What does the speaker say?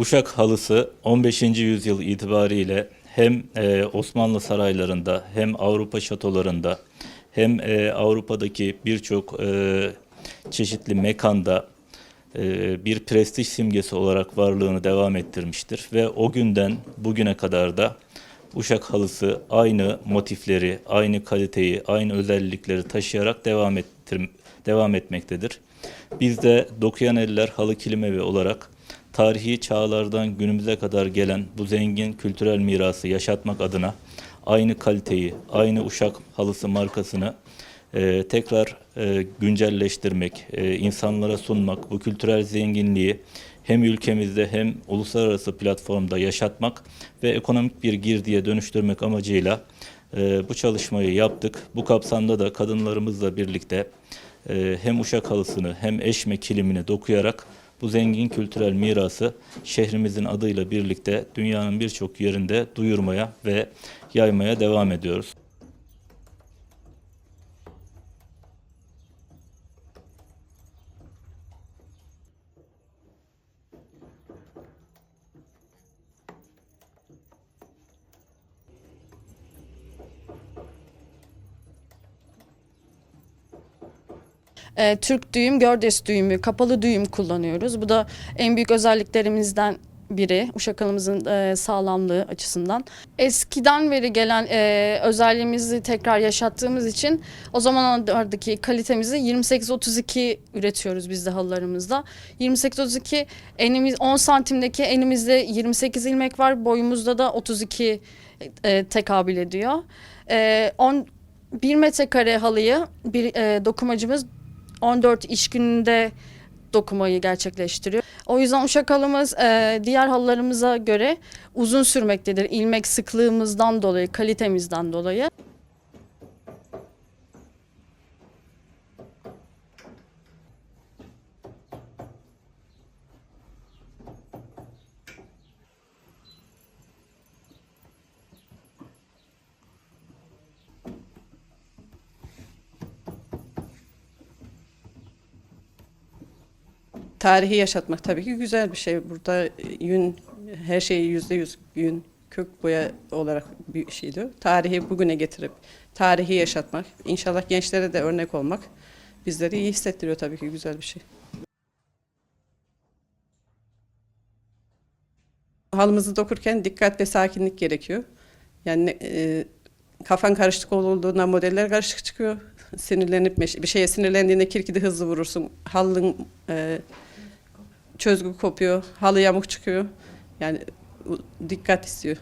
Uşak halısı 15. yüzyıl itibariyle hem e, Osmanlı saraylarında hem Avrupa şatolarında hem e, Avrupa'daki birçok e, çeşitli mekanda e, bir prestij simgesi olarak varlığını devam ettirmiştir. Ve o günden bugüne kadar da Uşak halısı aynı motifleri, aynı kaliteyi, aynı özellikleri taşıyarak devam, ettir, devam etmektedir. Biz de Dokuyan Eller Halı Kilimevi olarak tarihi çağlardan günümüze kadar gelen bu zengin kültürel mirası yaşatmak adına aynı kaliteyi, aynı Uşak halısı markasını e, tekrar e, güncelleştirmek, e, insanlara sunmak, bu kültürel zenginliği hem ülkemizde hem uluslararası platformda yaşatmak ve ekonomik bir girdiye dönüştürmek amacıyla e, bu çalışmayı yaptık. Bu kapsamda da kadınlarımızla birlikte e, hem uşak halısını hem eşme kilimini dokuyarak bu zengin kültürel mirası şehrimizin adıyla birlikte dünyanın birçok yerinde duyurmaya ve yaymaya devam ediyoruz. Ee, Türk düğüm, Gördes düğümü, kapalı düğüm kullanıyoruz. Bu da en büyük özelliklerimizden biri Uşak halımızın e, sağlamlığı açısından. Eskiden beri gelen e, özelliğimizi tekrar yaşattığımız için o zamanlardaki kalitemizi 28-32 üretiyoruz biz de halılarımızda. 28-32 enimiz 10 santimdeki enimizde 28 ilmek var, boyumuzda da 32 e, tekabül ediyor. E, 10 1 metrekare halıyı bir e, dokumacımız 14 iş gününde dokumayı gerçekleştiriyor. O yüzden uşak halımız e, diğer halılarımıza göre uzun sürmektedir. İlmek sıklığımızdan dolayı, kalitemizden dolayı. Tarihi yaşatmak tabii ki güzel bir şey. Burada yün, her şeyi yüzde yüz yün, kök boya olarak bir şeydi. Tarihi bugüne getirip, tarihi yaşatmak, inşallah gençlere de örnek olmak bizleri iyi hissettiriyor tabii ki güzel bir şey. Halımızı dokurken dikkat ve sakinlik gerekiyor. Yani e, kafan karışık olduğunda modeller karışık çıkıyor. Sinirlenip bir şeye sinirlendiğinde kirkidi hızlı vurursun. Halının e, çözgü kopuyor, halı yamuk çıkıyor. Yani dikkat istiyor.